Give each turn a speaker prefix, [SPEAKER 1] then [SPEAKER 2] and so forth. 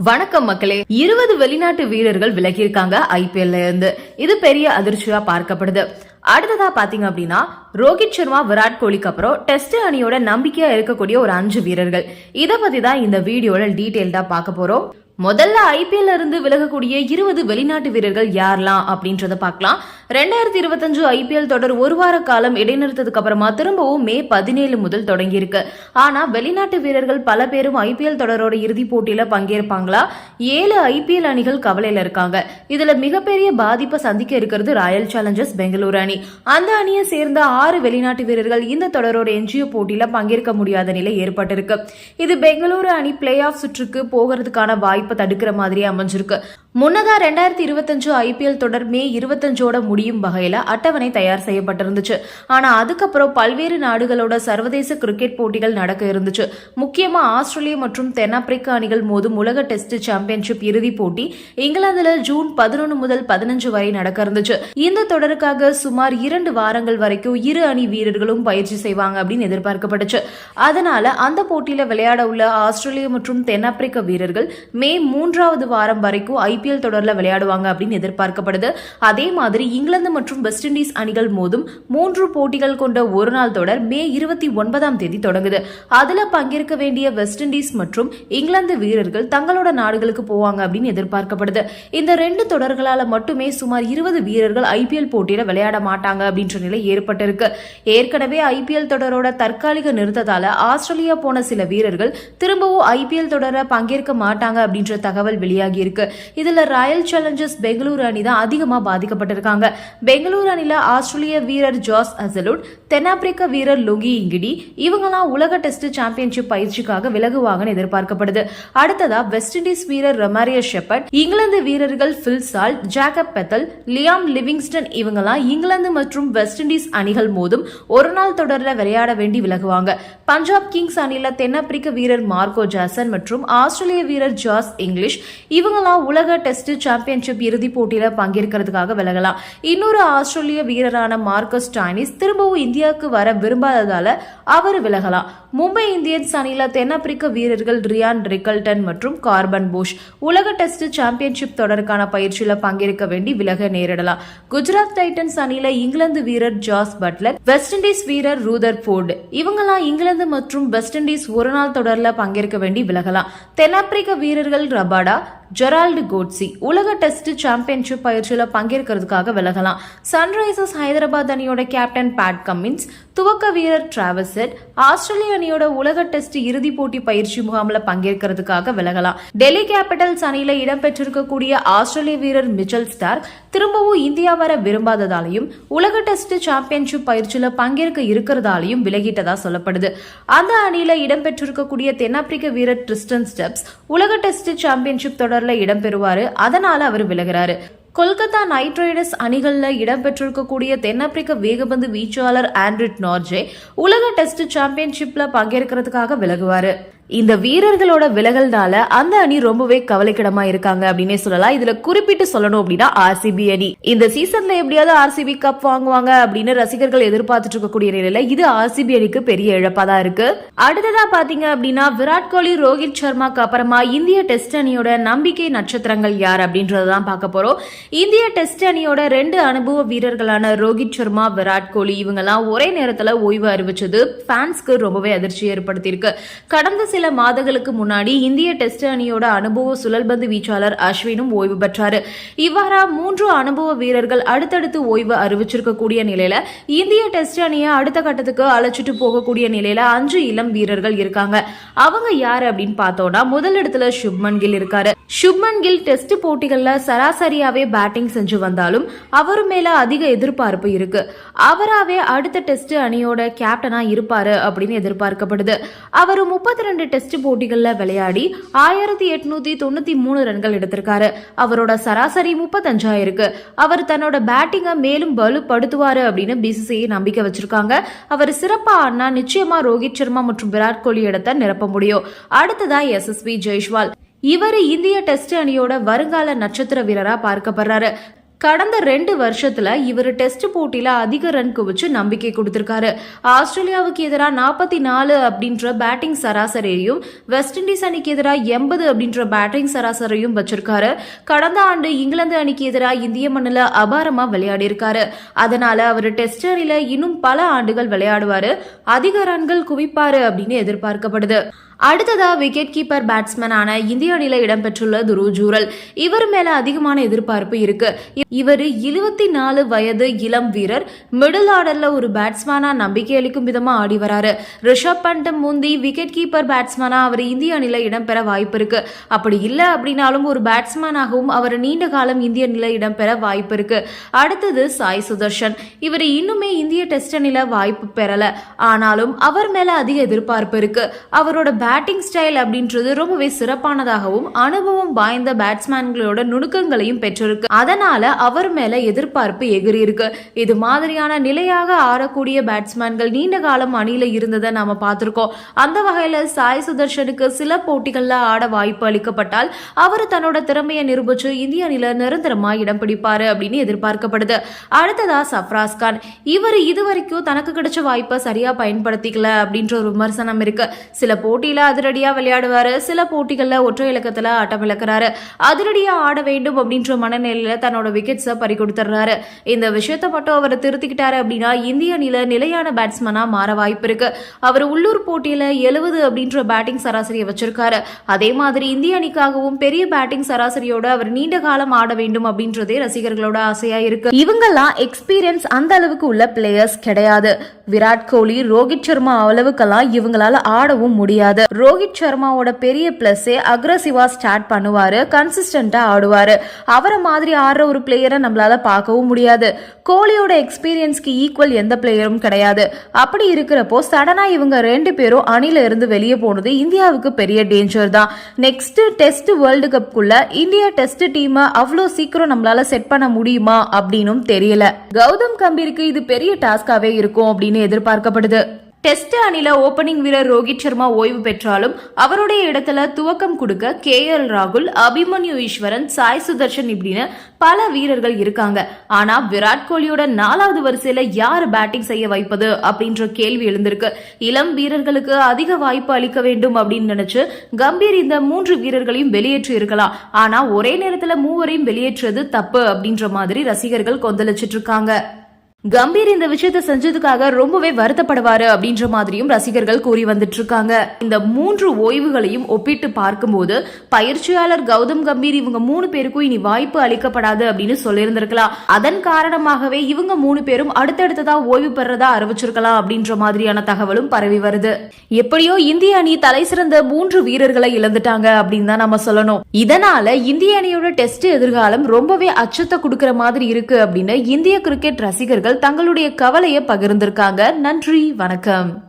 [SPEAKER 1] வணக்கம் மக்களே. இருபது வெளிநாட்டு வீரர்கள் விலகியிருக்காங்க ஐபிஎல்ல இருந்து. இது பெரிய அதிர்ச்சியா பார்க்கப்படுது. அடுத்ததா பாத்தீங்க அப்படின்னா ரோஹித் சர்மா விராட் கோலிக்கு அப்புறம் டெஸ்ட் அணியோட நம்பிக்கையா இருக்கக்கூடிய ஒரு அஞ்சு வீரர்கள். இதை பத்தி தான் இந்த வீடியோல டீடைல்டா பார்க்க போறோம். முதல்ல ஐபிஎல்ல இருந்து விலகக்கூடிய இருபது வெளிநாட்டு வீரர்கள் யாரெல்லாம் அப்படின்றத பார்க்கலாம். ரெண்டாயிரத்தி இருபத்தஞ்சு ஐபிஎல் தொடர் ஒரு வார காலம் இடைநிறுத்ததுக்கு அப்புறமா திரும்பவும் மே பதினேழு முதல் தொடங்கியிருக்கு. ஆனா வெளிநாட்டு வீரர்கள் பல பேரும் ஐபிஎல் தொடரோட இறுதிப் போட்டியில பங்கேற்பாங்களா? ஏழு ஐபிஎல் அணிகள் கவலையில இருக்காங்க. இதுல மிகப்பெரிய பாதிப்பை சந்திக்க இருக்கிறது ராயல் சேலஞ்சர்ஸ் பெங்களூரு அணி. அந்த அணியை சேர்ந்த ஆறு வெளிநாட்டு வீரர்கள் இந்த தொடரோட எஞ்சிய போட்டியில பங்கேற்க முடியாத நிலை ஏற்பட்டிருக்கு. இது பெங்களூரு அணி பிளே ஆஃப் சுற்றுக்கு போகிறதுக்கான வாய்ப்பை தடுக்கிற மாதிரி அமைஞ்சிருக்கு. முன்னதா ரெண்டாயிரத்தி இருபத்தஞ்சு ஐபிஎல் தொடர் மே இருபத்தஞ்சோட முடியும் வகையில் அட்டவணை தயார் செய்யப்பட்டிருந்துச்சு. ஆனால் அதுக்கப்புறம் பல்வேறு நாடுகளோட சர்வதேச கிரிக்கெட் போட்டிகள் நடக்க இருந்துச்சு. முக்கியமாக ஆஸ்திரேலியா மற்றும் தென்னாப்பிரிக்க அணிகள் மோதும் உலக டெஸ்ட் சாம்பியன்ஷிப் இறுதிப் போட்டி இங்கிலாந்துல ஜூன் பதினொன்று முதல் பதினஞ்சு வரை நடக்க இருந்துச்சு. இந்த தொடருக்காக சுமார் இரண்டு வாரங்கள் வரைக்கும் இரு அணி வீரர்களும் பயிற்சி செய்வாங்க அப்படின்னு எதிர்பார்க்கப்பட்டுச்சு. அதனால அந்த போட்டியில் விளையாட உள்ள ஆஸ்திரேலியா மற்றும் தென்னாப்பிரிக்க வீரர்கள் மே மூன்றாவது வாரம் வரைக்கும் ஐபிஎல் தொடர்ல விளையாடுவாங்க அப்படின்னு எதிர்பார்க்கப்படுது. அதே மாதிரி இங்கிலாந்து மற்றும் வெஸ்ட் இண்டீஸ் அணிகள் மோதும் மூன்று போட்டிகள் கொண்ட ஒரு நாள் தொடர் மே இருபத்தி ஒன்பதாம் தேதி தொடங்குது. அதுல பங்கேற்க வேண்டிய வெஸ்ட் இண்டீஸ் மற்றும் இங்கிலாந்து வீரர்கள் தங்களோட நாடுகளுக்கு போவாங்க அப்படின்னு எதிர்பார்க்கப்படுது. இந்த ரெண்டு தொடர்களால மட்டுமே சுமார் இருபது வீரர்கள் ஐபிஎல் போட்டியில விளையாட மாட்டாங்க அப்படின்ற நிலை ஏற்பட்டிருக்கு. ஏற்கனவே ஐபிஎல் தொடரோட தற்காலிக நிறுத்தத்தால ஆஸ்திரேலியா போன சில வீரர்கள் திரும்பவும் ஐபிஎல் தொடர பங்கேற்க மாட்டாங்க அப்படின்ற தகவல் வெளியாகி இருக்கு. இதுல ராயல் சேலஞ்சர்ஸ் பெங்களூரு அணி தான் அதிகமா பாதிக்கப்பட்டிருக்காங்க. பெங்களூரு அணில ஆஸ்திரேலிய வீரர் ஜாஸ் அசலுட் தென்னாப்பிரிக்க வீரர் லுங்கி இங்கிடி இவங்கெல்லாம் உலக டெஸ்ட் சாம்பியன்ஷிப் பயிற்சிக்காக விலகுவாங்கன்னு எதிர்பார்க்கப்படுது. அடுத்ததா வெஸ்ட் இண்டீஸ் வீரர் ரொமாரியோ ஷெப்பர்ட் இங்கிலாந்து வீரர்கள் பில் சால் ஜாக்கப் பெத்தல் லியாம் லிவிங்ஸ்டன் இவங்கெல்லாம் இங்கிலாந்து மற்றும் வெஸ்ட் இண்டீஸ் அணிகள் மோதும் ஒரு நாள் தொடரில் விளையாட வேண்டி விலகுவாங்க. பஞ்சாப் கிங்ஸ் அணில தென்னாப்பிரிக்க வீரர் மார்கோ ஜாசன் மற்றும் ஆஸ்திரேலிய வீரர் ஜாஸ் இங்கிலீஷ் இவங்கெல்லாம் உலக டெஸ்ட் சாம்பியன்ஷிப் இறுதிப் போட்டியில பங்கேற்கிறதுக்காக விலகலாம். இன்னொரு ஆஸ்திரேலிய வீரரான மார்க்கஸ் டானிஸ் திரும்பவும் இந்தியாவுக்கு வர விரும்பாததால அவர் விலகலாம். மும்பை இந்தியன்ஸ் அணில தென்னாப்பிரிக்க வீரர்கள் ரியான் ரிக்கல்டன் மற்றும் கார்பன் போஷ் உலக டெஸ்ட் சாம்பியன்ஷிப் தொடருக்கான பயிற்சியில பங்கேற்க வேண்டி விலக நேரிடலாம். குஜராத் டைட்டன்ஸ் அணியில இங்கிலாந்து வீரர் ஜாஸ் பட்லர் வெஸ்ட் இண்டீஸ் வீரர் ரூதர் போர்டு இவங்கெல்லாம் இங்கிலாந்து மற்றும் வெஸ்ட் இண்டீஸ் ஒரு நாள் தொடர்ல பங்கேற்க வேண்டி விலகலாம். தென்னாப்பிரிக்க வீரர்கள் ரபாடா ஜெரால்டு கோட்ஸி. உலக டெஸ்ட் சாம்பியன்ஷிப் பயிற்சியில் பங்கேற்கிறதுக்காக விலகலாம். சன்ரைசர்ஸ் ஹைதராபாத் அணியோட கேப்டன் பேட் கம்மின்ஸ் துவக்க வீரர் டிராவஸ் ஆஸ்திரேலிய அணியோட உலக டெஸ்ட் இறுதிப் போட்டி பயிற்சி முகாமில் பங்கேற்கிறதுக்காக விலகலாம். டெல்லி கேபிட்டல்ஸ் அணியில இடம்பெற்றிருக்கக்கூடிய ஆஸ்திரேலிய வீரர் மிச்சல் ஸ்டார் திரும்பவும் இந்தியா வர விரும்பாததாலையும் உலக டெஸ்ட் சாம்பியன்ஷிப் பயிற்சியில பங்கேற்க இருக்கிறதாலையும் விலகிட்டதா சொல்லப்படுது. அந்த அணியில இடம்பெற்றிருக்கக்கூடிய தென்னாப்பிரிக்க வீரர் ட்ரிஸ்டன் ஸ்டெப்ஸ் உலக டெஸ்ட் சாம்பியன்ஷிப் தொடரில் இடம்பெறுவாரு. அதனால அவர் விலகிறாரு. கொல்கத்தா நைட் ரைடர்ஸ் அணிகளில் இடம்பெற்றிருக்கக்கூடிய தென்னாப்பிரிக்க வேகபந்து வீச்சாளர் ஆண்ட்ரிட் நார்ஜே உலக டெஸ்ட் சாம்பியன்ஷிப்ல பங்கேற்கிறதுக்காக விலகுவாரு. இந்த வீரர்களோட விலகல்னால அந்த அணி ரொம்பவே கவலைக்கிடமா இருக்காங்க அப்படின்னே சொல்லலாம். இதுல குறிப்பிட்டு சொல்லணும் அப்படின்னா ஆர்சிபி அணி. இந்த சீசன்ல எப்படியாவது ஆர்சிபி கப் வாங்குவாங்க அப்படின்னு ரசிகர்கள் எதிர்பார்த்துட்டு இருக்கக்கூடிய நிலையில இது ஆர்சிபி அணிக்கு பெரிய இழப்பா தான் இருக்கு. அடுத்ததா பாத்தீங்க அப்படின்னா விராட் கோலி ரோஹித் சர்மாக்கு அப்புறமா இந்திய டெஸ்ட் அணியோட நம்பிக்கை நட்சத்திரங்கள் யார் அப்படின்றதான் பார்க்க போறோம். இந்திய டெஸ்ட் அணியோட ரெண்டு அனுபவ வீரர்களான ரோஹித் சர்மா விராட் கோலி இவங்கெல்லாம் ஒரே நேரத்துல ஓய்வு அறிவிச்சது ஃபேன்ஸ்க்கு ரொம்பவே அதிர்ச்சி ஏற்படுத்தியிருக்கு. கடந்த சில மாதங்களுக்கு முன்னாடி இந்திய டெஸ்ட் அணியோட அனுபவ சுழல்பந்து வீச்சாளர் அஸ்வினும் ஓய்வு பெற்றாரு. இவ்வாறா மூன்று அனுபவ வீரர்கள் அடுத்தடுத்து ஓய்வு அறிவிச்சிருக்கக்கூடிய நிலையில இந்திய டெஸ்ட் அணியை அடுத்த கட்டத்துக்கு அழைச்சிட்டு போகக்கூடிய நிலையில அஞ்சு இளம் வீரர்கள் இருக்காங்க. அவங்க யாரு அப்படின்னு பார்த்தோம்னா முதல் இடத்துல சுப்மன் கில் இருக்காரு. சுப்மன் கில் டெஸ்ட் போட்டிகள்ல சராசரியாவே பேட்டிங் செஞ்சு வந்தாலும் அவர் மேல அதிக எதிர்பார்ப்பு இருக்கு. அவராவே அடுத்த டெஸ்ட் அணியோட கேப்டனா இருப்பாரு அப்படின்னு எதிர்பார்க்கப்படுது. அவர் முப்பத்தி ரெண்டு டெஸ்ட் போட்டிகளில் விளையாடி ஆயிரத்தி எட்நூத்தி தொண்ணூத்தி மூணு ரன்கள் எடுத்திருக்காரு. அவரோட சராசரி முப்பத்தஞ்சா இருக்கு அவர் தன்னோட பேட்டிங்கை மேலும் வலுப்படுத்துவாரு அப்படின்னு பிசிசிஐ நம்பிக்கை வச்சிருக்காங்க. அவர் சிறப்பா ஆடினா நிச்சயமா ரோஹித் சர்மா மற்றும் விராட் கோலி இடத்தை நிரப்ப முடியும். அடுத்ததா எஸ்எஸ்பி ஜெய்ஷ்வால் இவர் இந்திய டெஸ்ட் அணியோட வருங்கால நட்சத்திர வீரரா பார்க்கப்படுறாரு. கடந்த ரெண்டு வருஷத்துல இவர் டெஸ்ட் போட்டியில அதிக ரன் குவிச்சு நம்பிக்கை கொடுத்திருக்காரு. ஆஸ்திரேலியாவுக்கு எதிராக நாற்பத்தி நாலு அப்படின்ற பேட்டிங் சராசரியையும் வெஸ்ட் இண்டீஸ் அணிக்கு எதிராக எண்பது அப்படின்ற பேட்டிங் சராசரியும் வச்சிருக்காரு. கடந்த ஆண்டு இங்கிலாந்து அணிக்கு எதிராக இந்திய மண்ணில் அபாரமா விளையாடி இருக்காரு அதனால அவர் டெஸ்ட் அணியில இன்னும் பல ஆண்டுகள் விளையாடுவாரு. அதிக ரன்கள் குவிப்பாரு அப்படின்னு எதிர்பார்க்கப்படுது. அடுத்ததா விக்கெட் கீப்பர் பேட்ஸ்மேனான இந்திய அணியில இடம்பெற்றுள்ள துருவ் ஜூரல். இவர் மேல அதிகமான எதிர்பார்ப்பு இருக்கு. இவர் இருபத்தி நாலு வயது இளம் வீரர் மிடில் ஆர்டர்ல ஒரு பேட்ஸ்மேனா நம்பிக்கை அளிக்கும் விதமா ஆடி வராரு. ரிஷப் பண்ட் முந்தி விக்கெட் கீப்பர் பேட்ஸ்மேனா அவர் இந்திய அணியில இடம்பெற வாய்ப்பு இருக்கு. அப்படி இல்ல அப்படின்னாலும் ஒரு பேட்ஸ்மேனாகவும் அவர் நீண்ட காலம் இந்திய அணியில இடம்பெற வாய்ப்பு இருக்கு. அடுத்தது சாய் சுதர்ஷன். இவர் இன்னுமே இந்திய டெஸ்ட் அணியில வாய்ப்பு பெறல. ஆனாலும் அவர் மேல அதிக எதிர்பார்ப்பு இருக்கு. அவரோட பேட்டிங் ஸ்டைல் அப்படின்றது ரொம்பவே சிறப்பானதாகவும் அனுபவம் வாய்ந்த பேட்ஸ்மேன்களோட நுணுக்கங்களையும் பெற்றிருக்கு. அதனால அவர் மேல எதிர்பார்ப்பு எகிரி இருக்கு. இது மாதிரியான நிலையாக ஆடக்கூடிய பேட்ஸ்மேன்கள் நீண்ட காலம் அணியில இருந்ததை நாம பார்த்திருக்கோம். அந்த வகையில சாய் சுதர்ஷனுக்கு சில போட்டிகள்ல ஆட வாய்ப்பு அளிக்கப்பட்டால் அவர் தன்னோட திறமையை நிரூபிச்சு இந்திய அணியில நிரந்தரமா இடம் பிடிப்பாரு அப்படின்னு எதிர்பார்க்கப்படுது. அடுத்ததா சஃப்ராஸ் கான். இவர் இதுவரைக்கும் தனக்கு கிடைச்ச வாய்ப்பை சரியா பயன்படுத்திக்கல அப்படின்ற ஒரு விமர்சனம் இருக்கு. சில போட்டியில அதிரடியா விளையாடுவாரு. சில போட்டிகள்ல ஒற்றை இலக்கத்துல ஆட்டம் இழக்கிறாரு. அதிரடியா ஆட வேண்டும் அப்படின்ற மனநிலையில தன்னோட விக்கெட்ஸை பறி கொடுத்துறாரு இந்த விஷயத்தை மட்டும் அவர் திருத்திக்கிட்டாரு அப்படின்னா இந்திய அணியில நிலையான பேட்ஸ்மேனா மாற வாய்ப்பு இருக்கு. அவர் உள்ளூர் போட்டியில எழுபது அப்படின்ற பேட்டிங் சராசரியை வச்சிருக்காரு. அதே மாதிரி இந்திய அணிக்காகவும் பெரிய பேட்டிங் சராசரியோட அவர் நீண்ட காலம் ஆட வேண்டும் அப்படின்றதே ரசிகர்களோட ஆசையா இருக்கு. இவங்கெல்லாம் எக்ஸ்பீரியன்ஸ் அந்த அளவுக்கு உள்ள பிளேயர்ஸ் கிடையாது. விராட் கோலி ரோஹித் சர்மா அளவுக்கெல்லாம் இவங்களால ஆடவும் முடியாது. ரோஹித் சர்மாவோட பெரிய பிளஸ்ஸே அக்ரஸிவா ஸ்டார்ட் பண்ணுவாரு கன்சிஸ்டண்டா ஆடுவாரு. அவரை மாதிரி ஆடுற ஒரு பிளேயரை நம்மளால பார்க்கவும் முடியாது. கோலியோட எக்ஸ்பீரியன்ஸ்க்கு ஈக்குவல் எந்த பிளேயரும் கிடையாது. அப்படி இருக்கிறப்போ சடனா இவங்க ரெண்டு பேரும் அணில இருந்து வெளியே போனது இந்தியாவுக்கு பெரிய டேஞ்சர் தான். நெக்ஸ்ட் டெஸ்ட் வேர்ல்டு கப்குள்ள இந்தியா டெஸ்ட் டீமை அவ்வளோ சீக்கிரம் நம்மளால செட் பண்ண முடியுமா அப்படின்னும் தெரியல. கௌதம் கம்பீருக்கு இது பெரிய டாஸ்காவே இருக்கும் அப்படின்னு எதிர்பார்க்கப்படுது. டெஸ்ட் அணில ஓபனிங் வீரர் ரோஹித் சர்மா ஓய்வு பெற்றாலும் அவருடைய இடத்துல துவக்கம் கொடுக்க கே எல் ராகுல் அபிமன்யு ஈஸ்வரன் சாய் சுதர்ஷன் இப்படின்னு பல வீரர்கள் இருக்காங்க. ஆனா விராட் கோலியோட நாலாவது வரிசையில யார் பேட்டிங் செய்ய வைப்பது அப்படின்ற கேள்வி எழுந்திருக்கு. இளம் வீரர்களுக்கு அதிக வாய்ப்பு அளிக்க வேண்டும் அப்படின்னு நினைச்சு கம்பீர் இந்த மூன்று வீரர்களையும் வெளியேற்றி இருக்கலாம். ஆனா ஒரே நேரத்துல மூவரையும் வெளியேற்றுறது தப்பு அப்படின்ற மாதிரி ரசிகர்கள் கொந்தளிச்சிட்டு இருக்காங்க. கம்பீர் இந்த விஷயத்த செஞ்சதுக்காக ரொம்பவே வருத்தப்படுவாரு அப்படின்ற மாதிரியும் ரசிகர்கள் கூறி வந்துட்டு இருக்காங்க இந்த மூன்று ஓய்வுகளையும் ஒப்பிட்டு பார்க்கும்போது பயிற்சியாளர் கௌதம் கம்பீர் இவங்க மூணு பேருக்கும் இனி வாய்ப்பு அளிக்கப்படாது அப்படின்னு சொல்லியிருந்திருக்கலாம். அதன் காரணமாகவே இவங்க மூணு பேரும் அடுத்தடுத்ததா ஓய்வு பெறதா அறிவிச்சிருக்கலாம் அப்படின்ற மாதிரியான தகவலும் பரவி வருது. எப்படியோ இந்திய அணி தலை சிறந்த மூன்று வீரர்களை இழந்துட்டாங்க அப்படின்னு தான் நம்ம சொல்லணும். இதனால இந்திய அணியோட டெஸ்ட் எதிர்காலம் ரொம்பவே அச்சத்தை கொடுக்கற மாதிரி இருக்கு அப்படின்னு இந்திய கிரிக்கெட் ரசிகர்கள் தங்களுடைய கவலையை பகிர்ந்திருக்காங்க. நன்றி வணக்கம்.